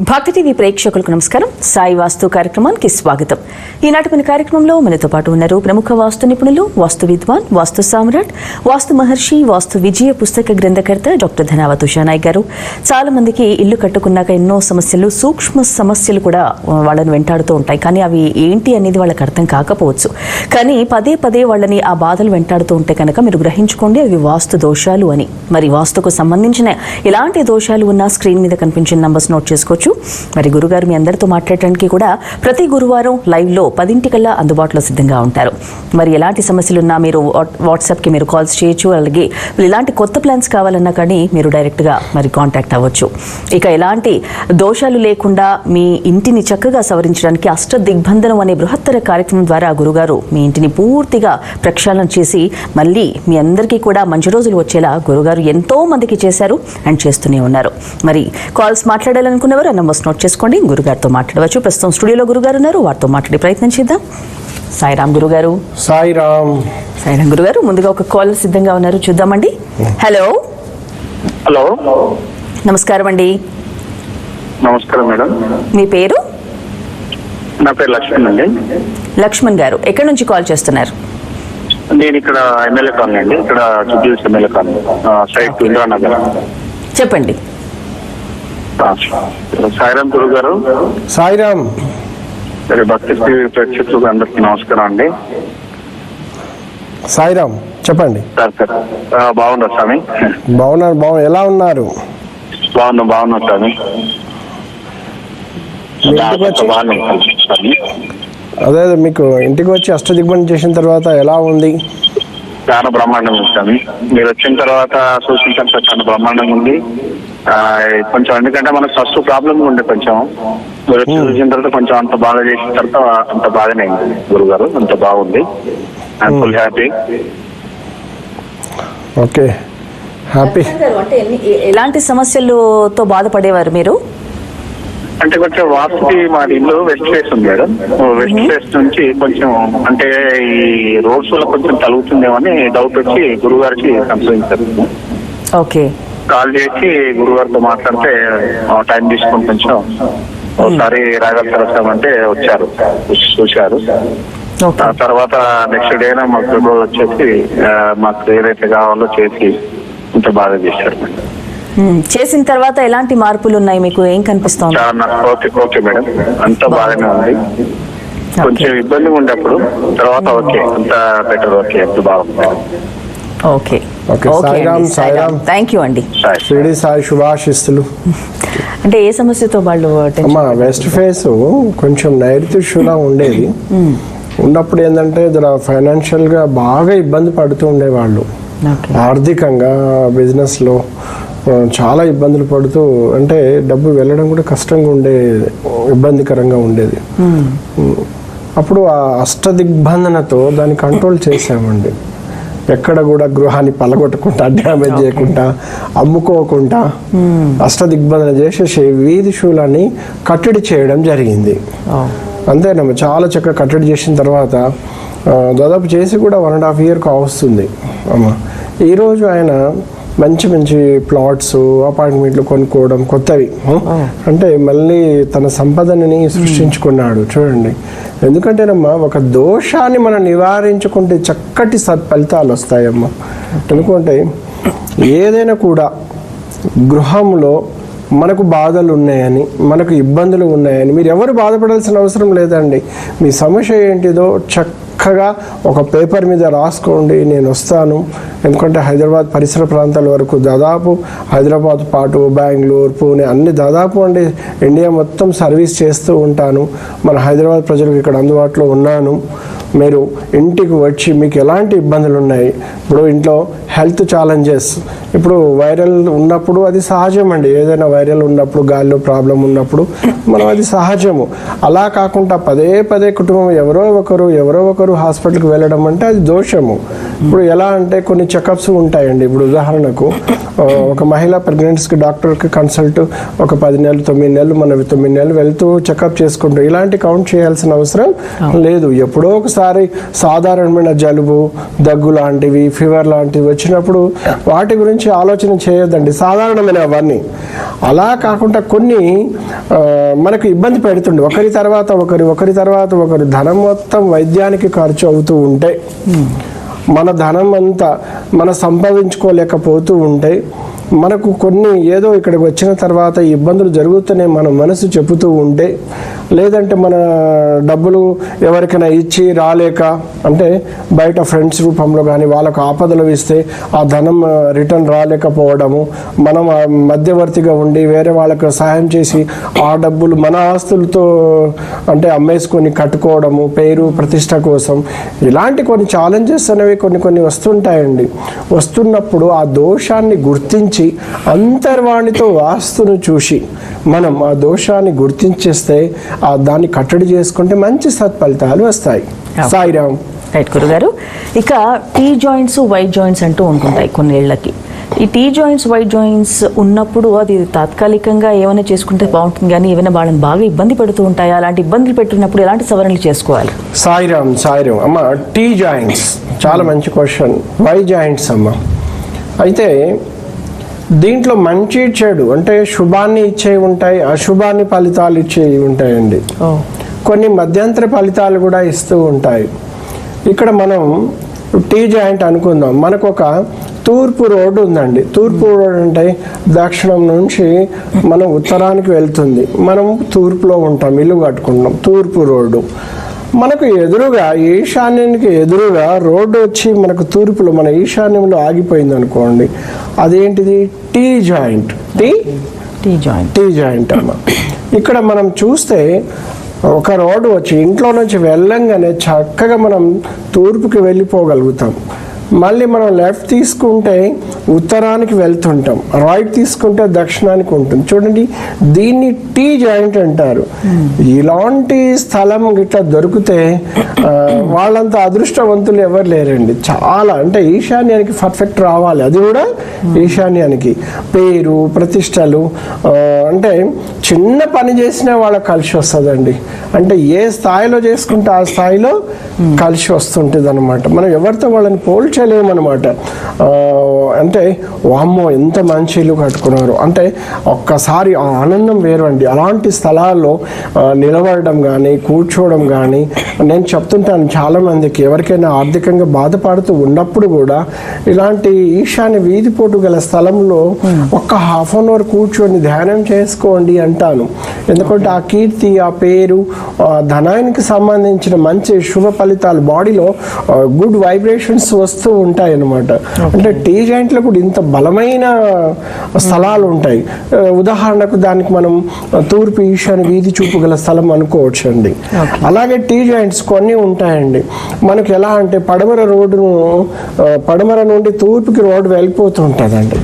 భక్తి టీవీ ప్రేక్షకులకు నమస్కారం. సాయి వాస్తు కార్యక్రమానికి స్వాగతం. ఈనాటి మన కార్యక్రమంలో మనతో పాటు ఉన్నారు ప్రముఖ వాస్తు నిపుణులు వాస్తు విద్వాన్ వాస్తు సామ్రాట్ వాస్తు మహర్షి వాస్తు విజయ పుస్తక గ్రంథకర్త డాక్టర్ ధనావత్ ఉషానాయ్ గారు. చాలా మందికి ఇల్లు కట్టుకున్నాక ఎన్నో సమస్యలు సూక్ష్మ సమస్యలు కూడా వాళ్ళని వెంటాడుతూ ఉంటాయి. కానీ అవి ఏంటి అనేది వాళ్ళకి అర్థం కాకపోవచ్చు. కానీ పదే పదే వాళ్ళని ఆ బాధలు వెంటాడుతూ ఉంటే కనుక మీరు గ్రహించుకోండి అవి వాస్తు దోషాలు అని. మరి వాస్తుకు సంబంధించిన ఎలాంటి దోషాలు ఉన్నా స్క్రీన్ మీద కనిపించిన నంబర్స్ నోట్ చేసుకోవచ్చు. మరి గురుగారు మీ అందరితో మాట్లాడటానికి కూడా ప్రతి గురువారం లైవ్లో పదింటికల్లా అందుబాటులో సిద్ధంగా ఉంటారు. మరి ఎలాంటి సమస్యలున్నా మీరు వాట్- వాట్సాప్కి మీరు కాల్స్ చేయొచ్చు. అలాగే ఇలాంటి కొత్త ప్లాన్స్ కావాలన్నా కానీ మీరు డైరెక్ట్గా మరి కాంటాక్ట్ అవ్వచ్చు. ఇక ఎలాంటి దోషాలు లేకుండా మీ ఇంటిని చక్కగా సవరించడానికి అష్ట దిగ్బంధనం అనే బృహత్తర కార్యక్రమం ద్వారా గురుగారు మీ ఇంటిని పూర్తిగా ప్రక్షాళన చేసి మళ్ళీ మీ అందరికీ కూడా మంచి రోజులు వచ్చేలా గురుగారు ఎంతో మందికి చేశారు అండ్ చేస్తూనే ఉన్నారు. మరి కాల్స్ మాట్లాడాలనుకున్నవారు నంబర్స్ నోట్ చేసుకోండి. గురుగారితో మాట్లాడవచ్చు. ప్రస్తుతం స్టూడియోలో గురుగారు ఉన్నారు. వారితో మాట్లాడే ప్రయత్నం చేద్దాం. సాయిరామ్ గురుగారు. సాయిరామ్. సాయిరామ్ గురుగారు ముందుగా ఒక కాల్ సిద్ధంగా ఉన్నారు. చూద్దామండి. హలో. హలో. నమస్కారం అండి. నమస్కారం మేడం. మీ పేరు? నా పేరు లక్ష్మణ్ అండి. లక్ష్మణ్ గారు ఎక్కడి నుంచి కాల్ చేస్తున్నారు? నేను ఇక్కడ ఎమ్మెల్యే కాలనీ అండి. ఇక్కడ ఎమ్మెల్యే కాలనీ. ఇందిరానగర్. చెప్పండి. సాయిరామ్ గురు గారు. సాయిరామ్. భక్తి ప్రేక్షకులకు అందరికీ నమస్కారం అండి. సాయిరామ్ చెప్పండి. Sir sir. బాగున్నారు స్వామి? బాగున్నారు బాగు ఎలా ఉన్నారు? బాగున్నాం బాగున్నాం స్వామి. అదే అదే మీకు ఇంటికి వచ్చి అష్టదిగ్బంధం చేసిన తర్వాత ఎలా ఉంది? చాలా బ్రహ్మాండంగా ఉంది స్వామి. మీరు వచ్చిన తర్వాత సూచించారు చాలా బ్రహ్మాండంగా ఉంది. కొంచెం ఎందుకంటే మనకు ఫస్ట్ ప్రాబ్లమ్ ఉండే కొంచెం. వచ్చి చూసిన తర్వాత కొంచెం అంత బాగా చేసిన తర్వాత అంత బాగానే అయింది గురుగారు అంత బాగుంది. Full happy okay. హ్యాపీ అంటే ఎలాంటి సమస్యలతో బాధపడేవారు మీరు? అంటే కొంచెం వాస్తుకి మా ఇల్లు వెస్ట్ ఫేస్ ఉంది మేడం. వెస్ట్ ఫేస్ నుంచి కొంచెం అంటే ఈ రోడ్స్ వల్ల కొంచెం తలుగుతుందేమో అని డౌట్ వచ్చి గురుగారికి సంప్రదించారు ఓకే. కాల్ చేసి గురుగారితో మాట్లాడితే టైం తీసుకొని కొంచెం ఒకసారి రాగలుగుతారు అంటే వచ్చారు వచ్చి చూశారు. తర్వాత నెక్స్ట్ డే మాకు రిపోర్ట్ వచ్చేసి మాకు ఏదైతే కావాలో చేసి ఇంత బాగా చేశారు. చేసిన తర్వాత ఎలాంటి మార్పులు ఉన్నాయి మీకు ఏం కనిపిస్తోంది? Okay okay madam. అంత బాగానే ఉంది. కొంచెం ఇబ్బందిగా ఉండేప్పుడు తర్వాత ఓకే అంత బెటర్ ఓకే అంత బాగుంది. Okay okay, Sairam, Sairam. Thank you అండి. సరే షిరిడి సాయి శుభాశిస్తులు. అంటే ఏ సమస్యతో వాళ్ళు టెన్షన్ అమ్మ వెస్ట్ ఫేస్ కొంచెం నైరుతిష్యులా ఉండేది. ఉన్నప్పుడు ఏంటంటే జర ఫైనాన్షియల్గా బాగా ఇబ్బంది పడుతూ ఉండేవాళ్ళు. ఆర్థికంగా బిజినెస్లో చాలా ఇబ్బందులు పడుతూ అంటే డబ్బు వెళ్ళడం కూడా కష్టంగా ఉండే ఇబ్బందికరంగా ఉండేది. ఉమ్. అప్పుడు ఆ అష్టదిగ్బంధనతో దాన్ని కంట్రోల్ చేసామండి ఎక్కడ కూడా గృహాన్ని పలగొట్టకుండా డ్యామేజ్ చేయకుండా అమ్ముకోకుండా అష్టదిగ్బంధన చేసేసి వీధి శూలాన్ని కట్టడి చేయడం జరిగింది. అంతేనమ్మా చాలా చక్కగా కట్టడి చేసిన తర్వాత దాదాపు చేసి కూడా వన్ అండ్ హాఫ్ ఇయర్ కావస్తుంది అమ్మ ఈరోజు ఆయన మంచి మంచి ప్లాట్స్ అపార్ట్మెంట్లు కొనుక్కోవడం కొత్తవి? అంటే మళ్ళీ తన సంపదని సృష్టించుకున్నాడు చూడండి. ఎందుకంటేనమ్మా ఒక దోషాన్ని మనం నివారించుకుంటే చక్కటి సత్ ఫలితాలు వస్తాయమ్మా. ఎందుకంటే ఏదైనా కూడా గృహంలో మనకు బాధలు ఉన్నాయని మనకు ఇబ్బందులు ఉన్నాయని మీరు ఎవరు బాధపడాల్సిన అవసరం లేదండి. మీ సమస్య ఏంటిదో చక్కగా ఒక పేపర్ మీద రాసుకోండి నేను వస్తాను. ఎందుకంటే హైదరాబాద్ పరిసర ప్రాంతాల వరకు దాదాపు హైదరాబాద్ పాటు బెంగళూరు పూణే అన్ని దాదాపు అండి ఇండియా మొత్తం సర్వీస్ చేస్తూ ఉంటాను. మన హైదరాబాద్ ప్రజలకు ఇక్కడ అందుబాటులో ఉన్నాను. మీరు ఇంటికి వచ్చి మీకు ఎలాంటి ఇబ్బందులు ఉన్నాయి? ఇప్పుడు ఇంట్లో హెల్త్ ఛాలెంజెస్. ఇప్పుడు వైరల్ ఉన్నప్పుడు అది సహజం అండి. ఏదైనా వైరల్ ఉన్నప్పుడు గాలిలో ప్రాబ్లం ఉన్నప్పుడు మనం అది సహజము. అలా కాకుండా పదే పదే కుటుంబం ఎవరో ఒకరు ఎవరో ఒకరు హాస్పిటల్కి వెళ్ళడం అంటే అది దోషము. ఇప్పుడు ఎలా అంటే కొన్ని చెకప్స్ ఉంటాయండి. ఇప్పుడు ఉదాహరణకు ఒక మహిళ ప్రెగ్నెన్సీకి డాక్టర్కి కన్సల్ట్ ఒక పది నెలలు తొమ్మిది నెలలు మనం తొమ్మిది నెలలు వెళ్తూ చెకప్ చేసుకుంటూ ఇలాంటి కౌంట్ చేయాల్సిన అవసరం లేదు. ఎప్పుడో ఒకసారి సాధారణమైన జలుబు దగ్గు లాంటివి ఫీవర్ లాంటివి వచ్చి వచ్చినప్పుడు వాటి గురించి ఆలోచన చేయొద్దండి. సాధారణమైన అవన్నీ. అలా కాకుండా కొన్ని మనకు ఇబ్బంది పెడుతుండే. ఒకరి తర్వాత ఒకరి ఒకరి తర్వాత ఒకరు ధనం మొత్తం వైద్యానికి ఖర్చు అవుతూ ఉంటే మన ధనం అంతా మన సంపాదించుకోలేకపోతూ ఉంటే మనకు కొన్ని ఏదో ఇక్కడికి వచ్చిన తర్వాత ఇబ్బందులు జరుగుతూనే మన మనసు చెబుతూ ఉంటే లేదంటే మన డబ్బులు ఎవరికైనా ఇచ్చి రాలేక అంటే బయట ఫ్రెండ్స్ రూపంలో కానీ వాళ్ళకు ఆపదలు ఇస్తే ఆ ధనం రిటర్న్ రాలేకపోవడము మనం మధ్యవర్తిగా ఉండి వేరే వాళ్ళకు సహాయం చేసి ఆ డబ్బులు మన ఆస్తులతో అంటే అమ్మేసుకొని కట్టుకోవడము పేరు ప్రతిష్ట కోసం ఇలాంటి కొన్ని ఛాలెంజెస్ అనేవి కొన్ని కొన్ని వస్తుంటాయండి. వస్తున్నప్పుడు ఆ దోషాన్ని గుర్తించి అంతర్వాణితో వాస్తును చూసి మనం ఆ దోషాన్ని గుర్తించేస్తే ఆ దాన్ని కట్టడి చేసుకుంటే మంచి సత్ఫలితాలు వస్తాయి. సాయిరామ్ రైట్ గురుగారు ఇక టీ జాయింట్స్ వైట్ జాయింట్స్ అంటూ ఉంటుంటాయి కొన్నేళ్ళకి. ఈ టీ జాయింట్స్ వైట్ జాయింట్స్ ఉన్నప్పుడు అది తాత్కాలికంగా ఏమైనా చేసుకుంటే బాగుంటుంది కానీ ఏమైనా వాళ్ళని బాగా ఇబ్బంది పెడుతూ ఉంటాయి? అలాంటి ఇబ్బందులు పెట్టినప్పుడు ఎలాంటి సవరణలు చేసుకోవాలి? సాయిరామ్ సాయిరామ్ అమ్మ టీ జాయింట్స్. చాలా మంచి క్వశ్చన్. వై జాయింట్స్ అమ్మ. అయితే దీంట్లో మంచి చెడు అంటే శుభాన్ని ఇచ్చేవి ఉంటాయి అశుభాన్ని ఫలితాలు ఇచ్చేవి ఉంటాయండి. కొన్ని మధ్యంతర ఫలితాలు కూడా ఇస్తూ ఉంటాయి. ఇక్కడ మనం టీ జాయింట్ అనుకుందాం. మనకు ఒక తూర్పు రోడ్డు ఉందండి. తూర్పు రోడ్ అంటే దక్షిణం నుంచి మనం ఉత్తరానికి వెళ్తుంది. మనం తూర్పులో ఉంటాం ఇల్లు కట్టుకుంటాం తూర్పు రోడ్డు. మనకు ఎదురుగా ఈశాన్యానికి ఎదురుగా రోడ్డు వచ్చి మనకు తూర్పులో మన ఈశాన్యంలో ఆగిపోయింది అనుకోండి అదేంటిది? T joint T T joint T joint అమ్మ. ఇక్కడ మనం చూస్తే ఒక రోడ్డు వచ్చి ఇంట్లో నుంచి వెళ్ళంగానే చక్కగా మనం తూర్పుకి వెళ్ళిపోగలుగుతాం. మళ్ళీ మనం లెఫ్ట్ తీసుకుంటే ఉత్తరానికి వెళ్తుంటాం రైట్ తీసుకుంటే దక్షిణానికి ఉంటుంది. చూడండి దీన్ని టీ జాయింట్ అంటారు. ఇలాంటి స్థలం గిట్లా దొరికితే వాళ్ళంత అదృష్టవంతులు ఎవరు లేరండి. చాలా అంటే ఈశాన్యానికి పర్ఫెక్ట్ రావాలి. అది కూడా ఈశాన్యానికి. పేరు ప్రతిష్టలు అంటే చిన్న పని చేసినా వాళ్ళకి కలిసి వస్తుందండి. అంటే ఏ స్థాయిలో చేసుకుంటే ఆ స్థాయిలో కలిసి వస్తుంటుంది అనమాట మనం ఎవరితో వాళ్ళని పోల్చలేమన్నమాట ఆ, అంటే వామ్మో ఎంత మంచి ఇల్లు కట్టుకున్నారు. అంటే ఒక్కసారి ఆ ఆనందం వేరు అండి అలాంటి స్థలాల్లో నిలబడడం కానీ కూర్చోవడం కానీ నేను చెప్తుంటాను చాలా మందికి ఎవరికైనా ఆర్థికంగా బాధపడుతూ ఉన్నప్పుడు కూడా ఇలాంటి ఈశాన్య వీధిపోటు గల స్థలంలో ఒక్క హాఫ్ అన్ అవర్ కూర్చొని ధ్యానం చేసుకోండి అంటాను. ఎందుకంటే ఆ కీర్తి ఆ పేరు ఆ ధనానికి సంబంధించిన మంచి శుభ ఫలితాలు బాడీలో గుడ్ వైబ్రేషన్స్ వస్తూ ఉంటాయి అన్నమాట అంటే టీ జాయింట్లో కూడా ఇంత బలమైన స్థలాలు ఉంటాయి. ఉదాహరణకు దానికి మనం తూర్పు ఈశాన్య వీధి చూపు గల స్థలం అనుకోవచ్చు అండి అలాగే టీ జాయింట్స్ కొన్ని ఉంటాయండి. మనకి ఎలా అంటే పడమర రోడ్డును పడమర నుండి తూర్పుకి రోడ్డు వెళ్ళిపోతూ ఉంటుందండి.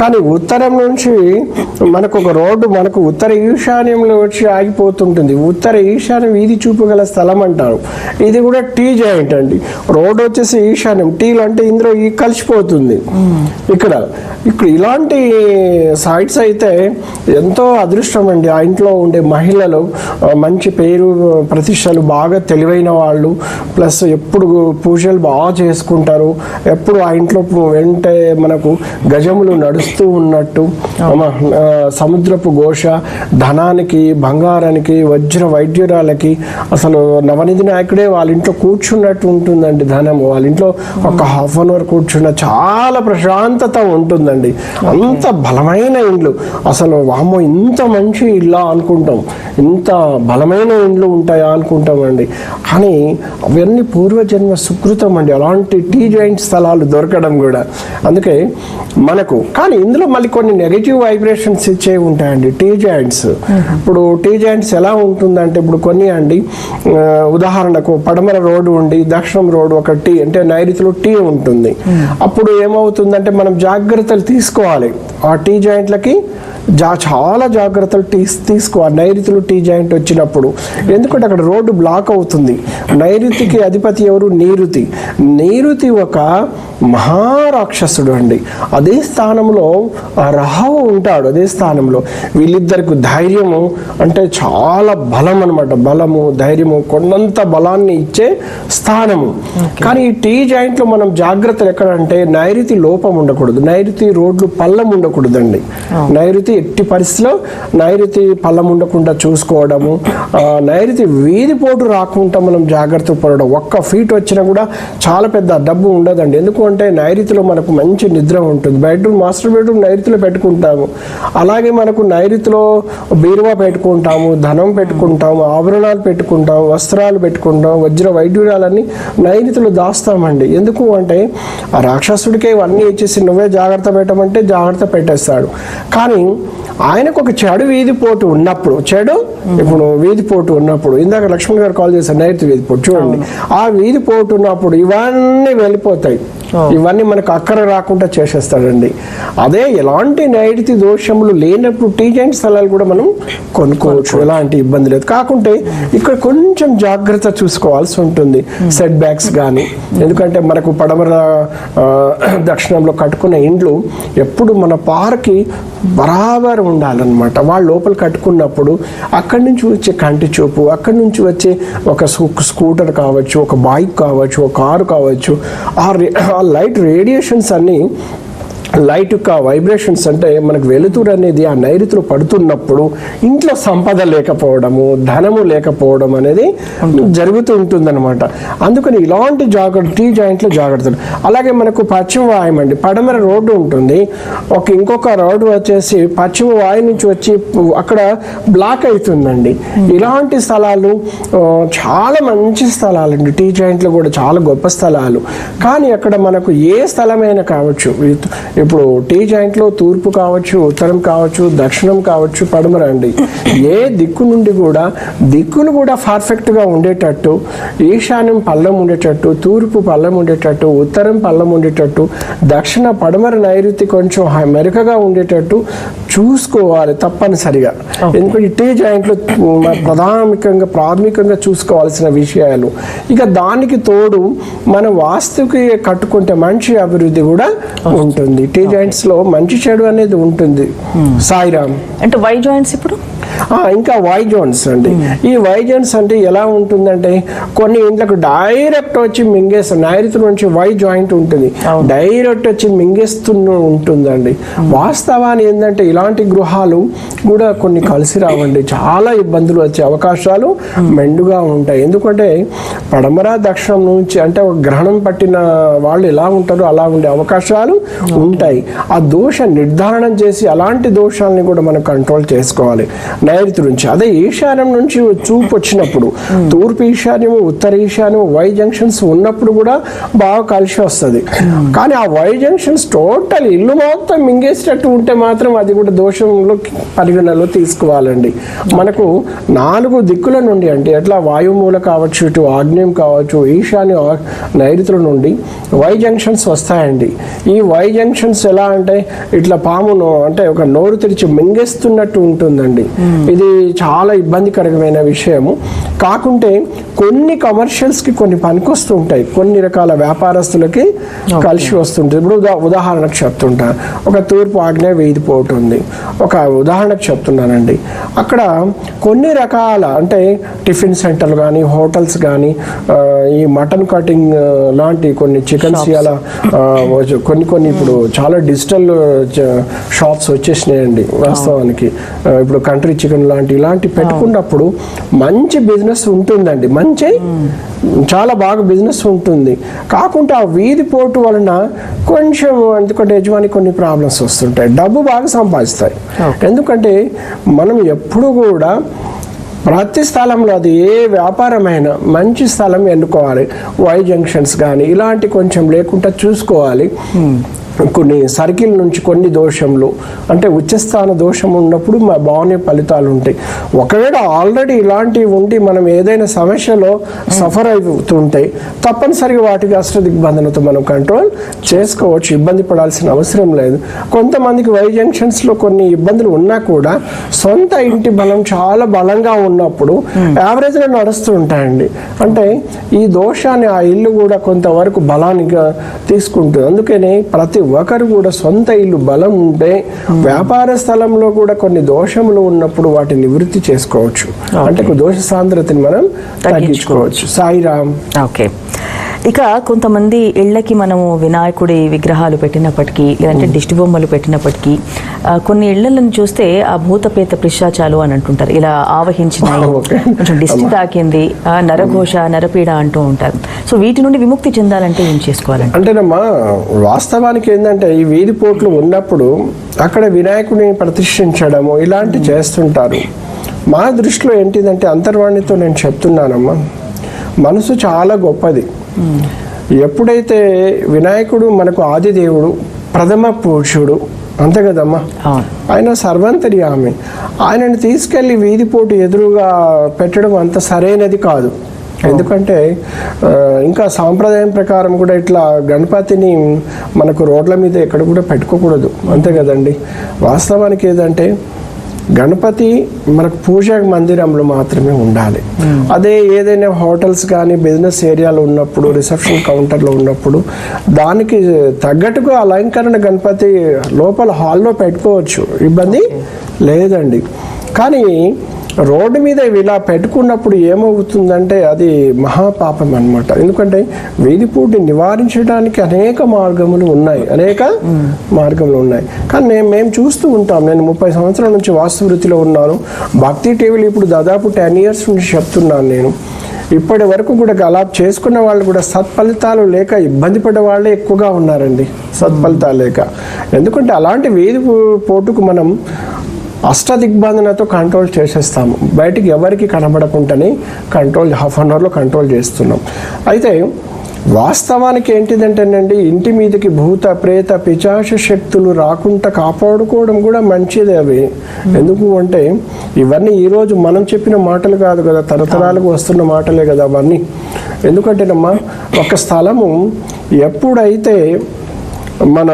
కానీ ఉత్తరం నుంచి మనకు ఒక రోడ్డు మనకు ఉత్తర ఈశాన్యంలో వచ్చి ఆగిపోతుంటుంది. ఉత్తర ఈశాన్య వీధి చూపు గల స్థలం అంటారు. ఇది కూడా టీ జాయింట్ అండి. రోడ్డు వచ్చేసి ఈశాన్యం. టీలు అంటే ఇందులో ఈ కలిసిపోతుంది. ఇక్కడ ఇక్కడ ఇలాంటి సైట్స్ అయితే ఎంతో అదృష్టం అండి. ఆ ఇంట్లో ఉండే మహిళలు మంచి పేరు ప్రతిష్టలు బాగా తెలివైన వాళ్ళు ప్లస్ ఎప్పుడు పూజలు బాగా చేసుకుంటారు. ఎప్పుడు ఆ ఇంట్లో వెంటే మనకు గజములు నడుస్తూ ఉన్నట్టు సముద్రపు ఘోష ధనానికి బంగారానికి వజ్ర వైద్యురాలకి అసలు నవనిధి నాయకుడే వాళ్ళ ఇంట్లో కూర్చున్నట్టు ఉంటుందండి ధనం వాళ్ళ ఇంట్లో ఒక ఒక హాఫ్ అన్ అవర్ కూర్చున్న చాలా ప్రశాంతత ఉంటుందండి. అంత బలమైన ఇండ్లు. అసలు వామ్మో ఇంత మంచి ఇల్లా అనుకుంటాం. ఇంత బలమైన ఇండ్లు ఉంటాయా అనుకుంటామండి. కానీ అవన్నీ పూర్వజన్మ సుకృతం అండి. అలాంటి టీ జాయింట్ స్థలాలు దొరకడం కూడా. అందుకే మనకు కానీ ఇందులో మళ్ళీ కొన్ని నెగటివ్ వైబ్రేషన్స్ ఇచ్చే ఉంటాయండి టీ జాయింట్స్. ఇప్పుడు టీ జాయింట్స్ ఎలా ఉంటుందంటే ఇప్పుడు కొన్ని అండి ఉదాహరణకు పడమర రోడ్డు ఉండి దక్షిణం రోడ్డు ఒక టీ అంటే నైరుతిలో టీ ఉంటుంది. అప్పుడు ఏమవుతుందంటే మనం జాగ్రత్తలు తీసుకోవాలి. ఆ టీ జాయింట్లకి జా చాలా జాగ్రత్తలు టీ తీసుకోవాలి నైరుతిలో టీ జాయింట్ వచ్చినప్పుడు. ఎందుకంటే అక్కడ రోడ్డు బ్లాక్ అవుతుంది. నైరుతికి అధిపతి ఎవరు? నీరుతి. నీరుతి ఒక మహారాక్షసుడు అండి. అదే స్థానంలో ఆ రహవు ఉంటాడు అదే స్థానంలో. వీళ్ళిద్దరికి ధైర్యము అంటే చాలా బలం అనమాట బలము ధైర్యము కొండంత బలాన్ని ఇచ్చే స్థానము. కానీ ఈ టీ జాయింట్లో మనం జాగ్రత్తలు ఎక్కడంటే నైరుతి లోపం ఉండకూడదు. నైరుతి రోడ్లు పల్లం ఉండకూడదండి. నైరుతి ఎట్టి పరిస్థితిలో నైరుతి పల్లం ఉండకుండా చూసుకోవడము ఆ, నైరుతి వీధి పోటు రాకుండా మనం జాగ్రత్త పడడం. ఒక్క ఫీట్ వచ్చినా కూడా చాలా పెద్ద డబ్బు ఉండదండి. ఎందుకు అంటే నైరుతిలో మనకు మంచి నిద్ర ఉంటుంది. బెడ్రూమ్ మాస్టర్ బెడ్రూమ్ నైరుతిలో పెట్టుకుంటాము. అలాగే మనకు నైరుతిలో బీరువా పెట్టుకుంటాము ధనం పెట్టుకుంటాము ఆభరణాలు పెట్టుకుంటాము వస్త్రాలు పెట్టుకుంటాం వజ్ర వైడ్యూరాలన్నీ నైరుతిలో దాస్తామండి. ఎందుకు అంటే ఆ రాక్షసుడికే ఇవన్నీ ఇచ్చేసి నువ్వే జాగ్రత్త పెట్టమంటే జాగ్రత్త పెట్టేస్తాడు. కానీ ఆయనకు ఒక చెడు వీధి పోటు ఉన్నప్పుడు చెడు? ఇప్పుడు వీధి పోటు ఉన్నప్పుడు ఇందాక లక్ష్మణ్ గారు కాల్ చేశారు నైరుతి వీధి పోటు. చూడండి. ఆ వీధి పోటు ఉన్నప్పుడు ఇవన్నీ వెళ్ళిపోతాయి. ఇవన్నీ మనకు అక్కర రాకుండా చేసేస్తాడండి. అదే ఎలాంటి నైరుతి దోషములు లేనప్పుడు టీ జాయింట్ స్థలాలు కూడా మనం కొనుక్కోవచ్చు. ఎలాంటి ఇబ్బంది లేదు. కాకుంటే ఇక్కడ కొంచెం జాగ్రత్త చూసుకోవాల్సి ఉంటుంది. సెట్ బ్యాక్స్ కానీ ఎందుకంటే మనకు పడమర దక్షిణంలో కట్టుకున్న ఇండ్లు ఎప్పుడు మన పార్కి బరాబర్ ఉండాలన్నమాట. వాళ్ళు లోపల కట్టుకున్నప్పుడు అక్కడి నుంచి వచ్చే కంటి చూపు అక్కడి నుంచి వచ్చే ఒక స్కూ- స్కూటర్ కావచ్చు ఒక బైక్ కావచ్చు ఒక కారు కావచ్చు ఆ రే- ఆ లైట్ రేడియేషన్స్ అన్నీ లైట్ యొక్క వైబ్రేషన్స్ అంటే మనకు వెలుతురు అనేది ఆ నైరుతిలో పడుతున్నప్పుడు ఇంట్లో సంపద లేకపోవడము ధనము లేకపోవడం అనేది జరుగుతూ ఉంటుందన్నమాట. అందుకని ఇలాంటి జాగ్రత్త టీ జాయింట్లో జాగ్రత్తలు. అలాగే మనకు పశ్చిమ వాయుం అండి. పడమర రోడ్డు ఉంటుంది. ఒక ఇంకొక రోడ్డు వచ్చేసి పశ్చిమ వాయు నుంచి వచ్చి అక్కడ బ్లాక్ అవుతుందండి. ఇలాంటి స్థలాలు చాలా మంచి స్థలాలండి. టీ జాయింట్లో కూడా చాలా గొప్ప స్థలాలు. కానీ అక్కడ మనకు ఏ స్థలమైనా కావచ్చు. ఇప్పుడు టీ జాయింట్లో తూర్పు కావచ్చు ఉత్తరం కావచ్చు దక్షిణం కావచ్చు పడమర అండి ఏ దిక్కు నుండి కూడా దిక్కులు కూడా పర్ఫెక్ట్గా ఉండేటట్టు ఈశాన్యం పల్లం ఉండేటట్టు తూర్పు పల్లం ఉండేటట్టు ఉత్తరం పల్లం ఉండేటట్టు దక్షిణ పడమర నైరుతి కొంచెం మెరుకగా ఉండేటట్టు చూసుకోవాలి తప్పనిసరిగా. ఎందుకంటే టీ జాయింట్లో ప్రాథమికంగా ప్రాథమికంగా చూసుకోవాల్సిన విషయాలు. ఇక దానికి తోడు మన వాస్తుకి కట్టుకుంటే మంచి అభివృద్ధి కూడా ఉంటుంది. టీ జాయింట్స్లో మంచి చెడు అనేది ఉంటుంది. సాయిరామ్. అంటే వై జాయింట్స్ ఇప్పుడు? ఇంకా వై జోన్స్ అండి. ఈ వై జోన్స్ అంటే ఎలా ఉంటుందంటే కొన్ని ఇంట్లకు డైరెక్ట్ వచ్చి మింగేస్తాం నైరుతి నుంచి వై జాయింట్ ఉంటుంది. డైరెక్ట్ వచ్చి మింగేస్తున్న ఉంటుందండి. వాస్తవాన్ని ఏంటంటే ఇలాంటి గృహాలు కూడా కొన్ని కలిసి రావండి. చాలా ఇబ్బందులు వచ్చే అవకాశాలు మెండుగా ఉంటాయి. ఎందుకంటే పడమర దక్షిణం నుంచి అంటే ఒక గ్రహణం పట్టిన వాళ్ళు ఎలా ఉంటారో అలా ఉండే అవకాశాలు ఉంటాయి. ఆ దోష నిర్ధారణ చేసి అలాంటి దోషాలని కూడా మనం కంట్రోల్ చేసుకోవాలి. నైరుతి నుంచి అదే ఈశాన్యం నుంచి చూపు వచ్చినప్పుడు తూర్పు ఈశాన్యము ఉత్తర ఈశాన్యము వై జంక్షన్స్ ఉన్నప్పుడు కూడా బాగా కలిసి వస్తుంది. కానీ ఆ వై జంక్షన్స్ టోటల్ ఇల్లు మొత్తం మింగేసేటట్టు ఉంటే మాత్రం అది కూడా దోషంలో పరిగణలో తీసుకోవాలండి. మనకు నాలుగు దిక్కుల నుండి అంటే ఎట్లా వాయుమూల కావచ్చు ఇటు ఆగ్నేయం కావచ్చు ఈశాన్య నైరుతుల నుండి వై జంక్షన్స్ వస్తాయండి. ఈ వై జంక్షన్స్ ఎలా అంటే ఇట్లా పామును అంటే ఒక నోరు తెరిచి మింగేస్తున్నట్టు ఉంటుందండి. ఇది చాలా ఇబ్బందికరమైన విషయము. కాకుంటే కొన్ని commercials కి కొన్ని పనికొస్తుంటాయి కొన్ని రకాల వ్యాపారస్తులకి కలిసి వస్తుంటాయి ఇప్పుడు ఉదా ఉదాహరణకు చెప్తుంటా. ఒక తూర్పు పోటు ఉంది. ఒక ఉదాహరణకు చెప్తున్నానండి. అక్కడ కొన్ని రకాల అంటే టిఫిన్ సెంటర్లు కానీ హోటల్స్ కానీ ఈ మటన్ కటింగ్ లాంటి కొన్ని ఆ, వచ్చి- కొన్ని కొన్ని ఇప్పుడు చాలా డిజిటల్ షాప్స్ వచ్చేసినాయండి వాస్తవానికి. ఇప్పుడు కంట్రీ చికెన్ లాంటి ఇలాంటి పెట్టుకున్నప్పుడు మంచి బిజినెస్ ఉంటుందండి. మంచి చాలా బాగా బిజినెస్ ఉంటుంది. కాకుండా ఆ వీధి పోటు వలన కొంచెం ఎందుకంటే యజమాని కొన్ని ప్రాబ్లమ్స్ వస్తుంటాయి. డబ్బు బాగా సంపాదిస్తాయి. ఎందుకంటే మనం ఎప్పుడు కూడా ప్రతి స్థలంలో అది ఏ వ్యాపారమైనా మంచి స్థలం ఎన్నుకోవాలి. వై జంక్షన్స్ కానీ ఇలాంటి కొంచెం లేకుండా చూసుకోవాలి. కొన్ని సర్కిల్ నుంచి కొన్ని దోషములు. అంటే ఉచ్చస్థాన దోషం ఉన్నప్పుడు మా బాగునే ఫలితాలు ఉంటాయి. ఒకవేళ ఆల్రెడీ ఇలాంటివి ఉండి మనం ఏదైనా సమస్యలో సఫర్ అవుతుంటాయి తప్పనిసరిగా వాటికి అష్ట దిగ్బంధనతో మనం కంట్రోల్ చేసుకోవచ్చు. ఇబ్బంది పడాల్సిన అవసరం లేదు. కొంతమందికి వై జంక్షన్స్లో కొన్ని ఇబ్బందులు ఉన్నా కూడా సొంత ఇంటి బలం చాలా బలంగా ఉన్నప్పుడు యావరేజ్గా నడుస్తూ ఉంటాయండి. అంటే ఈ దోషాన్ని ఆ ఇల్లు కూడా కొంతవరకు బలానికి తీసుకుంటుంది. అందుకని ప్రతి ఒక్కరు కూడా సొంత ఇల్లు బలం ఉంటే వ్యాపార స్థలంలో కూడా కొన్ని దోషములు ఉన్నప్పుడు వాటిని నివృత్తి చేసుకోవచ్చు. అంటే దోష సాంద్రతని మనం తగ్గించుకోవచ్చు. సాయిరామ్. ఓకే. ఇక కొంతమంది ఇళ్ళకి మనము వినాయకుడి విగ్రహాలు పెట్టినప్పటికీ లేదంటే దిష్టి బొమ్మలు పెట్టినప్పటికీ కొన్ని ఇళ్ళను చూస్తే ఆ భూతపేత పిశాచాలు అని అంటుంటారు. ఇలా ఆవహించినాయి ఓకే. కొంచెం దిష్టి తాకింది ఆ, నరఘోష నరపీడ అంటూ ఉంటారు. సో వీటి నుండి విముక్తి చెందాలంటే ఏం చేసుకోవాలంటే అంటేనమ్మా వాస్తవానికి ఏంటంటే ఈ వీధి పోట్లు ఉన్నప్పుడు అక్కడ వినాయకుడిని ప్రతిష్ఠించడము ఇలాంటి చేస్తుంటారు. మా దృష్టిలో ఏంటిదంటే అంతర్వాణితో నేను చెప్తున్నానమ్మా. మనసు చాలా గొప్పది. ఎప్పుడైతే వినాయకుడు మనకు ఆది దేవుడు ప్రథమ పురుషుడు అంతే కదమ్మా? ఆయన సర్వంతర్యామి ఆయనని తీసుకెళ్ళి వీధిపోటు ఎదురుగా పెట్టడం అంత సరైనది కాదు. ఎందుకంటే ఇంకా సాంప్రదాయం ప్రకారం కూడా ఇట్లా గణపతిని మనకు రోడ్ల మీద ఎక్కడ కూడా పెట్టుకోకూడదు. అంతే కదండి? వాస్తవానికి ఏదంటే గణపతి మనకు పూజా మందిరంలో మాత్రమే ఉండాలి. అదే ఏదైనా హోటల్స్ కానీ బిజినెస్ ఏరియాలో ఉన్నప్పుడు రిసెప్షన్ కౌంటర్లో ఉన్నప్పుడు దానికి తగ్గట్టుగా అలంకరణ గణపతి లోపల హాల్లో పెట్టుకోవచ్చు. ఇబ్బంది లేదండి. కానీ రోడ్డు మీద ఇలా పెట్టుకున్నప్పుడు ఏమవుతుందంటే అది మహాపాపం అన్నమాట. ఎందుకంటే వీధిపూటి నివారించడానికి అనేక మార్గములు ఉన్నాయి. అనేక మార్గములు ఉన్నాయి. కానీ నేను మేము చూస్తూ ఉంటాం. నేను ముప్పై సంవత్సరాల నుంచి వాస్తు వృత్తిలో ఉన్నాను. భక్తి టీవీలు ఇప్పుడు దాదాపు టెన్ ఇయర్స్ నుంచి చెప్తున్నాను నేను. ఇప్పటి వరకు కూడా అలా చేసుకున్న వాళ్ళు కూడా సత్ఫలితాలు లేక ఇబ్బంది పడే వాళ్ళే ఎక్కువగా ఉన్నారండి. సత్ఫలితాలు లేక. ఎందుకంటే అలాంటి వీధి పోటుకు మనం అష్టదిగ్బంధనతో కంట్రోల్ చేసేస్తాము. బయటికి ఎవరికి కనబడకుండానే కంట్రోల్ హాఫ్ అన్ అవర్లో కంట్రోల్ చేస్తున్నాం. అయితే వాస్తవానికి ఏంటిదంటేనండి ఇంటి మీదకి భూత ప్రేత పిచాచ శక్తులు రాకుండా కాపాడుకోవడం కూడా మంచిదే అవి. ఎందుకు అంటే ఇవన్నీ ఈరోజు మనం చెప్పిన మాటలు కాదు కదా తరతరాలకు వస్తున్న మాటలే కదా అవన్నీ. ఎందుకంటేనమ్మా ఒక స్థలము ఎప్పుడైతే మన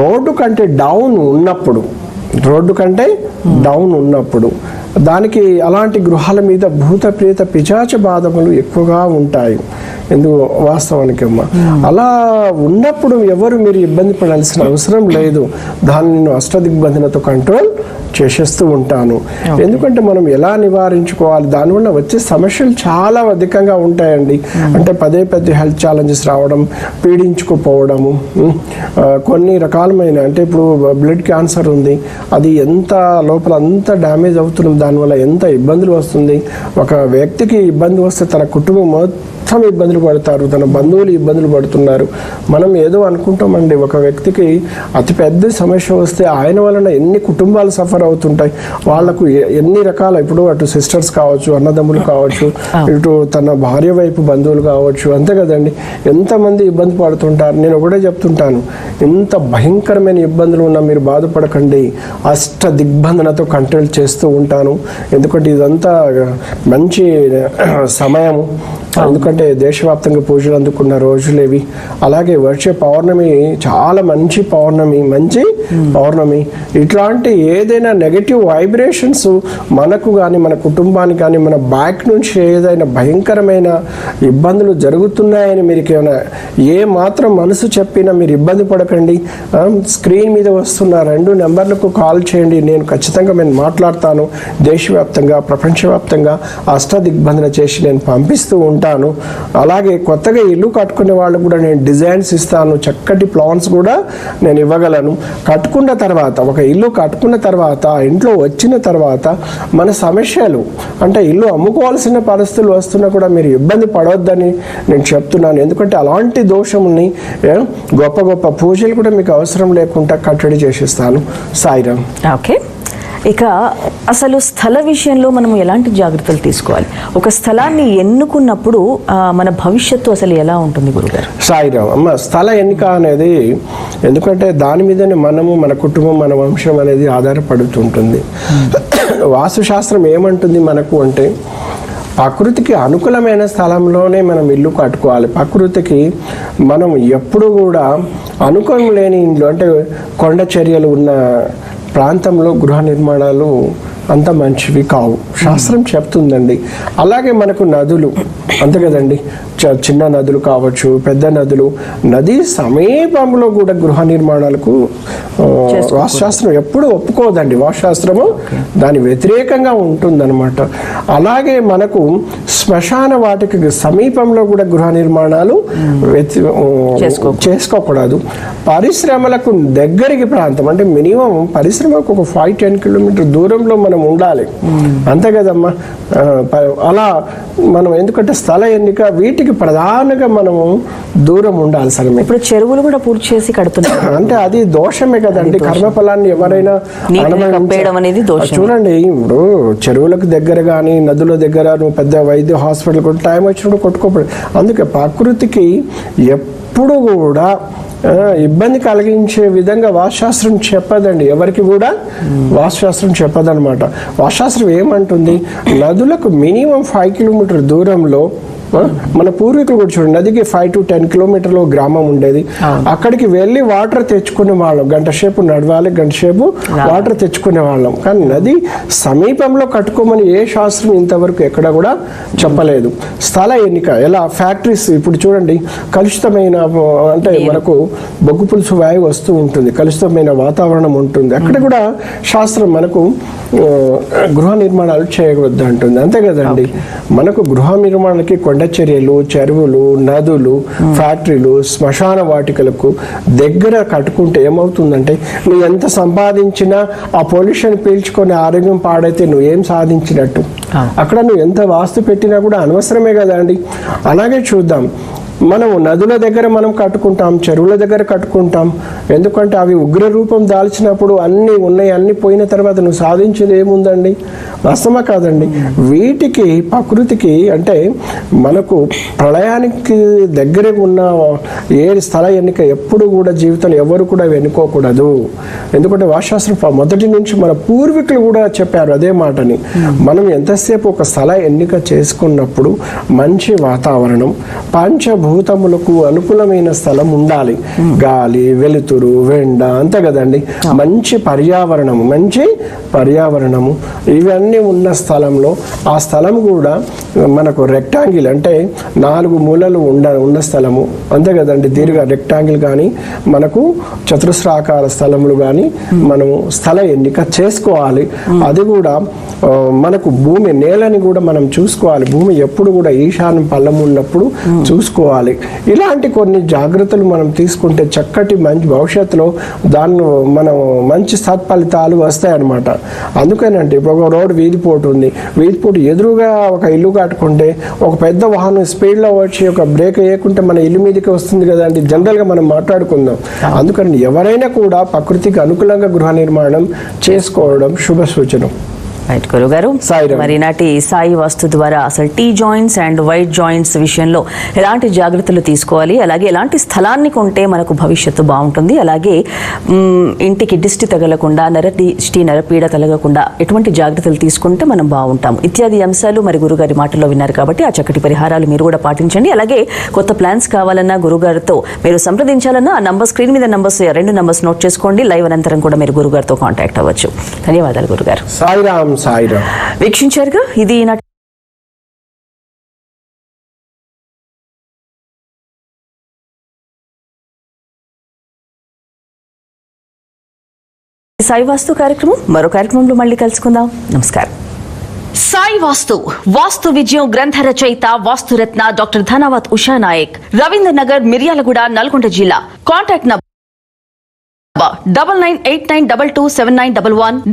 రోడ్డు కంటే డౌన్ ఉన్నప్పుడు రోడ్డు కంటే డౌన్ ఉన్నప్పుడు దానికి అలాంటి గృహాల మీద భూత ప్రేత పిచాచ బాధములు ఎక్కువగా ఉంటాయి. ఎందుకు వాస్తవానికి అమ్మ. అలా ఉన్నప్పుడు ఎవరు మీరు ఇబ్బంది పడాల్సిన అవసరం లేదు. దాన్ని నేను అష్టదిగ్బంధనతో కంట్రోల్ చేసేస్తూ ఉంటాను. ఎందుకంటే మనం ఎలా నివారించుకోవాలి? దానివల్ల వచ్చే సమస్యలు చాలా అధికంగా ఉంటాయండి. అంటే పదే పదే హెల్త్ ఛాలెంజెస్ రావడం పీడించుకుపోవడము కొన్ని రకాలమైన అంటే ఇప్పుడు బ్లడ్ క్యాన్సర్ ఉంది. అది ఎంత లోపల అంత డ్యామేజ్ అవుతుంది దానివల్ల ఎంత ఇబ్బందులు వస్తుంది? ఒక వ్యక్తికి ఇబ్బంది వస్తే తన కుటుంబం మొత్తం ఇబ్బందులు పడతారు తన బంధువులు ఇబ్బందులు పడుతున్నారు. మనం ఏదో అనుకుంటామండి ఒక వ్యక్తికి అతి పెద్ద సమస్య వస్తే ఆయన వలన ఎన్ని కుటుంబాలు సఫర్ అవుతుంటాయి? వాళ్ళకు ఎన్ని రకాల ఇప్పుడు అటు సిస్టర్స్ కావచ్చు అన్నదమ్ములు కావచ్చు ఇటు తన భార్య వైపు బంధువులు కావచ్చు అంతే కదండి. ఎంతమంది ఇబ్బంది పడుతుంటారు? నేను ఒకటే చెప్తుంటాను ఎంత భయంకరమైన ఇబ్బందులు ఉన్నా మీరు బాధపడకండి. అష్ట దిగ్బంధనతో కంట్రోల్ చేస్తూ ఉంటాను. ఎందుకంటే ఇదంతా మంచి సమయము. ఎందుకంటే దేశవ్యాప్తంగా పూజలు అందుకున్న రోజులేవి. అలాగే వచ్చే పౌర్ణమి చాలా మంచి పౌర్ణమి మంచి పౌర్ణమి. ఇట్లాంటి ఏదైనా నెగటివ్ వైబ్రేషన్స్ మనకు కానీ మన కుటుంబానికి కానీ మన బ్యాక్ నుంచి ఏదైనా భయంకరమైన ఇబ్బందులు జరుగుతున్నాయని మీరు ఏమైనా ఏ మాత్రం మనసు చెప్పినా మీరు ఇబ్బంది పడకండి. స్క్రీన్ మీద వస్తున్న రెండు నెంబర్లకు కాల్ చేయండి. నేను ఖచ్చితంగా నేను మాట్లాడతాను. దేశవ్యాప్తంగా ప్రపంచవ్యాప్తంగా అష్ట దిగ్బంధన చేసి నేను పంపిస్తూ ఉంటాను. అలాగే కొత్తగా ఇల్లు కట్టుకునే వాళ్ళకు కూడా నేను డిజైన్స్ ఇస్తాను చక్కటి ప్లాన్స్ కూడా నేను ఇవ్వగలను. కట్టుకున్న తర్వాత ఒక ఇల్లు కట్టుకున్న తర్వాత ఇంట్లో వచ్చిన తర్వాత మన సమస్యలు అంటే ఇల్లు అమ్ముకోవాల్సిన పరిస్థితులు వస్తున్నా కూడా మీరు ఇబ్బంది పడవద్దని నేను చెప్తున్నాను. ఎందుకంటే అలాంటి దోషముని గొప్ప గొప్ప పూజలు కూడా మీకు అవసరం లేకుండా కట్టడి చేసిస్తాను. సాయిరామ్. ఓకే. ఇక అసలు స్థల విషయంలో మనం ఎలాంటి జాగ్రత్తలు తీసుకోవాలి? ఒక స్థలాన్ని ఎన్నుకున్నప్పుడు మన భవిష్యత్తు అసలు ఎలా ఉంటుంది గురుగారు? సాయిరామ్ అమ్మ స్థల ఎన్నిక అనేది ఎందుకంటే దాని మీదనే మనము మన కుటుంబం మన వంశం అనేది ఆధారపడుతుంటుంది వాస్తుశాస్త్రం ఏమంటుంది మనకు అంటే ప్రకృతికి అనుకూలమైన స్థలంలోనే మనం ఇల్లు కట్టుకోవాలి. ప్రకృతికి మనం ఎప్పుడు కూడా అనుకూలం లేని ఇండ్లు అంటే కొండ చర్యలు ఉన్న ప్రాంతంలో గృహ నిర్మాణాలు అంత మంచివి కావు. శాస్త్రం చెప్తుందండి. అలాగే మనకు నదులు అంతే కదండి. చిన్న నదులు కావచ్చు పెద్ద నదులు నది సమీపంలో కూడా గృహ నిర్మాణాలకు వాస్తుశాస్త్రం ఎప్పుడు ఒప్పుకోదండి. వాస్తుశాస్త్రము దాని వ్యతిరేకంగా ఉంటుందన్నమాట. అలాగే మనకు శ్మశాన వాటికి సమీపంలో కూడా గృహ నిర్మాణాలు చేసుకోకూడదు. పరిశ్రమలకు దగ్గరికి ప్రాంతం అంటే మినిమం పరిశ్రమకు ఒక ఫైవ్ టెన్ కిలోమీటర్ దూరంలో మనం ఉండాలి. అంతే కదమ్మా. అలా మనం ఎందుకంటే స్థల ఎన్నిక వీటికి ప్రధానంగా మనము దూరం ఉండాలి ఇప్పుడు చెరువులు కూడా పూర్తి చేసి కడుతున్నారు. అంటే అది దోషమే కదండి. కర్మఫలాన్ని ఎవరైనా నీటిని అనుభవించ- కప్పేయడం అనేది. చూడండి ఇప్పుడు చెరువులకు దగ్గర కానీ నదుల దగ్గర నువ్వు పెద్ద వైద్య హాస్పిటల్ కూడా టైం వచ్చినప్పుడు కొట్టుకోపడు అందుకే ప్రకృతికి ఎప్పుడు కూడా ఇబ్బంది కలిగించే విధంగా వాస్తుశాస్త్రం చెప్పదండి. ఎవరికి కూడా వాస్తుశాస్త్రం చెప్పదన్నమాట. వాస్తుశాస్త్రం ఏమంటుంది? నదులకు మినిమం ఫైవ్ కిలోమీటర్ దూరంలో మన పూర్వీకులు కూడా చూడండి నదికి ఫైవ్ టు టెన్ కిలోమీటర్లో గ్రామం ఉండేది. అక్కడికి వెళ్ళి వాటర్ తెచ్చుకునే వాళ్ళం. గంట సేపు నడవాలి గంట సేపు వాటర్ తెచ్చుకునే వాళ్ళం. కానీ నది సమీపంలో కట్టుకోమని ఏ శాస్త్రం ఇంతవరకు ఎక్కడ కూడా చెప్పలేదు. స్థల ఎన్నిక ఎలా? ఫ్యాక్టరీస్ ఇప్పుడు చూడండి కలుషితమైన అంటే మనకు బొగ్గు పులుసు వాయువు వస్తూ ఉంటుంది. కలుషితమైన వాతావరణం ఉంటుంది. అక్కడ కూడా శాస్త్రం మనకు గృహ నిర్మాణాలు చేయవద్దు అంటుంది అంతే కదండి? మనకు గృహ నిర్మాణానికి కొండ చర్యలు చెరువులు నదులు ఫ్యాక్టరీలు శ్మశాన వాటికలకు దగ్గర కట్టుకుంటే ఏమవుతుందంటే నువ్వు ఎంత సంపాదించినా ఆ పొల్యూషన్ పీల్చుకొని ఆరోగ్యం పాడైతే నువ్వు ఏం సాధించినట్టు? అక్కడ నువ్వు ఎంత వాస్తు పెట్టినా కూడా అనవసరమే కదండి అలాగే చూద్దాం. మనం నదుల దగ్గర మనం కట్టుకుంటాం చెరువుల దగ్గర కట్టుకుంటాం. ఎందుకంటే అవి ఉగ్ర రూపం దాల్చినప్పుడు అన్నీ ఉన్నాయి అన్నీ పోయిన తర్వాత నువ్వు సాధించేది ఏముందండి? వాస్తవమా కాదండి? వీటికి ప్రకృతికి అంటే మనకు ప్రళయానికి దగ్గర ఉన్న ఏ స్థల ఎన్నిక ఎప్పుడు కూడా జీవితంలో ఎవరు కూడా వెనుకోకూడదు ఎందుకంటే వాశాస్త్రం మొదటి నుంచి మన పూర్వీకులు కూడా చెప్పారు అదే మాటని. మనం ఎంతసేపు ఒక స్థల ఎన్నిక చేసుకున్నప్పుడు మంచి వాతావరణం పంచభూతములకు అనుకూలమైన స్థలం ఉండాలి. గాలి వెలుతురు వెండ అంతే కదండి. మంచి పర్యావరణము మంచి పర్యావరణము. ఇవన్నీ ఉన్న స్థలంలో ఆ స్థలం కూడా మనకు రెక్టాంగిల్ అంటే నాలుగు మూలలు ఉండ ఉన్న స్థలము. అంతే కదండి దీర్ఘ రెక్టాంగిల్ కానీ మనకు చతురస్రాకార స్థలములు కానీ మనము స్థల ఎన్నిక చేసుకోవాలి. అది కూడా మనకు భూమి నేలని కూడా మనం చూసుకోవాలి. భూమి ఎప్పుడు కూడా ఈశాన్యం పల్లం ఉన్నప్పుడు చూసుకోవాలి. ఇలాంటి కొన్ని జాగ్రత్తలు మనం తీసుకుంటే చక్కటి మంచి భవిష్యత్తులో దాన్ని మనం మంచి సత్ఫలితాలు వస్తాయన్నమాట. అందుకేనంటే ఇప్పుడు ఒక రోడ్ వీధిపోటు ఉంది. వీధిపోటు ఎదురుగా ఒక ఇల్లు కట్టుకుంటే ఒక పెద్ద వాహనం స్పీడ్లో వచ్చి ఒక బ్రేక్ వేయకుంటే మన ఇల్లు మీదకి వస్తుంది కదండి జనరల్గా మనం మాట్లాడుకుందాం. అందుకని ఎవరైనా కూడా ప్రకృతికి అనుకూలంగా గృహ నిర్మాణం చేసుకోవడం శుభ సూచనం. రైట్ సాయిరామ్. మరి నాటి సాయి వాస్తు ద్వారా అసలు T joints and white joints విషయంలో ఎలాంటి జాగ్రత్తలు తీసుకోవాలి? అలాగే ఎలాంటి స్థలాన్ని కొంటే మనకు భవిష్యత్తు బాగుంటుంది? అలాగే ఇంటికి దిష్టి తగలకుండా నరదిష్టి నరపీడ తగలకుండా ఎటువంటి జాగ్రత్తలు తీసుకుంటే మనం బాగుంటాం ఇత్యాది అంశాలు మరి గురుగారి మాటల్లో విన్నారు కాబట్టి ఆ చక్కటి పరిహారాలు మీరు కూడా పాటించండి. అలాగే కొత్త ప్లాన్స్ కావాలన్నా గురుగారితో మీరు సంప్రదించాలన్నా ఆ నంబర్ స్క్రీన్ మీద నంబర్స్ రెండు నంబర్స్ నోట్ చేసుకోండి. లైవ్ అనంతరం కూడా మీరు గురుగారితో కాంటాక్ట్ అవ్వచ్చు. ధన్యవాదాలు గురుగారు. సాయిరామ్ సాయిరామ్. వీక్షించారుగా ఇది సాయి వాస్తు కార్యక్రమం. మరో కార్యక్రమంలో మళ్ళీ కలుసుకుందాం. నమస్కారం. సాయి వాస్తు వాస్తు విజయం గ్రంథ రచయిత వాస్తురత్న డాక్టర్ ధనావత్ ఉషా నాయక్ రవీంద్ర నగర్ మిర్యాలగూడ నల్గొండ జిల్లా. Contact number double nine eight nine double two seven nine double one